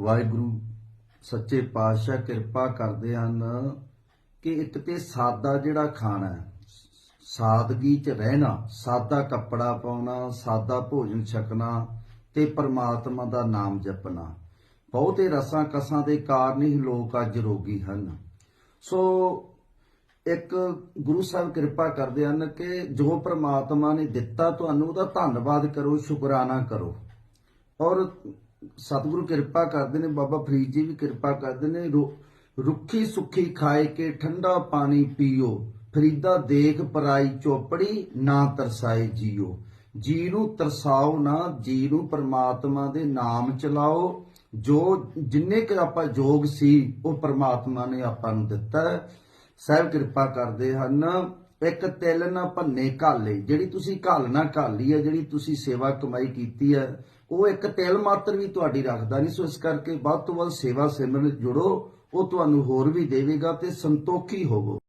ਵਾਹਿਗੁਰੂ, ਸੱਚੇ ਪਾਤਸ਼ਾਹ ਕਿਰਪਾ ਕਰਦੇ ਹਨ ਕਿ ਇੱਕ ਤੇ ਸਾਦਾ ਜਿਹੜਾ ਖਾਣਾ ਹੈ, ਸਾਦਗੀ 'ਚ ਰਹਿਣਾ, ਸਾਦਾ ਕੱਪੜਾ ਪਾਉਣਾ, ਸਾਦਾ ਭੋਜਨ ਛਕਣਾ ਤੇ ਪਰਮਾਤਮਾ ਦਾ ਨਾਮ ਜਪਣਾ। ਬਹੁਤੇ ਰਸਾਂ ਕਸਾਂ ਦੇ ਕਾਰਨ ਹੀ ਲੋਕ ਅੱਜ ਰੋਗੀ ਹਨ। ਸੋ ਇੱਕ ਗੁਰੂ ਸਾਹਿਬ ਕਿਰਪਾ ਕਰਦੇ ਹਨ ਕਿ ਜੋ ਪ੍ਰਮਾਤਮਾ ਨੇ ਦਿੱਤਾ ਤੁਹਾਨੂੰ, ਉਹਦਾ ਧੰਨਵਾਦ ਕਰੋ, ਸ਼ੁਕਰਾਨਾ ਕਰੋ। ਔਰ ਸਤਿਗੁਰੂ ਕਿਰਪਾ ਕਰਦੇ ਨੇ, ਬਾਬਾ ਫਰੀਦ ਜੀ ਵੀ ਕਿਰਪਾ ਕਰਦੇ ਨੇ ਰੁੱਖੀ ਸੁੱਖੀ ਖਾਏ ਕੇ ਠੰਡਾ ਪਾਣੀ ਪੀਓ, ਫਰੀਦਾ ਦੇਖ ਪਰਾਈ ਚੋਪੜੀ ਨਾ ਤਰਸਾਏ ਜੀਓ। ਜੀ ਨੂੰ ਤਰਸਾਓ ਨਾ ਜੀ ਨੂੰ ਪ੍ਰਮਾਤਮਾ ਦੇ ਨਾਮ ਚਲਾਓ। ਜੋ, ਜਿੰਨੇ ਕਿ ਆਪਾਂ ਯੋਗ ਸੀ, ਉਹ ਪ੍ਰਮਾਤਮਾ ਨੇ ਆਪਾਂ ਨੂੰ ਦਿੱਤਾ। ਹੈ ਸਾਹਿਬ ਕਿਰਪਾ ਕਰਦੇ ਹਨ, ਇੱਕ ਤਿਲ ਨਾ ਭੰਨੇ ਘਾਲੇ, ਜਿਹੜੀ ਤੁਸੀਂ ਘਾਲਣਾ ਘਾਲੀ ਹੈ, ਜਿਹੜੀ ਤੁਸੀਂ ਸੇਵਾ ਕਮਾਈ ਕੀਤੀ ਹੈ ਉਹ ਇੱਕ ਤਿਲ ਮਾਤਰ ਵੀ ਤੁਹਾਡੀ ਰੱਖਦਾ ਨਹੀਂ, ਸੋ ਇਸ ਕਰਕੇ ਵੱਧ ਤੋਂ ਵੱਧ ਸੇਵਾ ਸਿਮਰਨ ਜੁੜੋ, ਉਹ ਤੁਹਾਨੂੰ ਹੋਰ ਵੀ ਦੇਵੇਗਾ ਤੇ ਸੰਤੋਖੀ ਹੋਵੋ।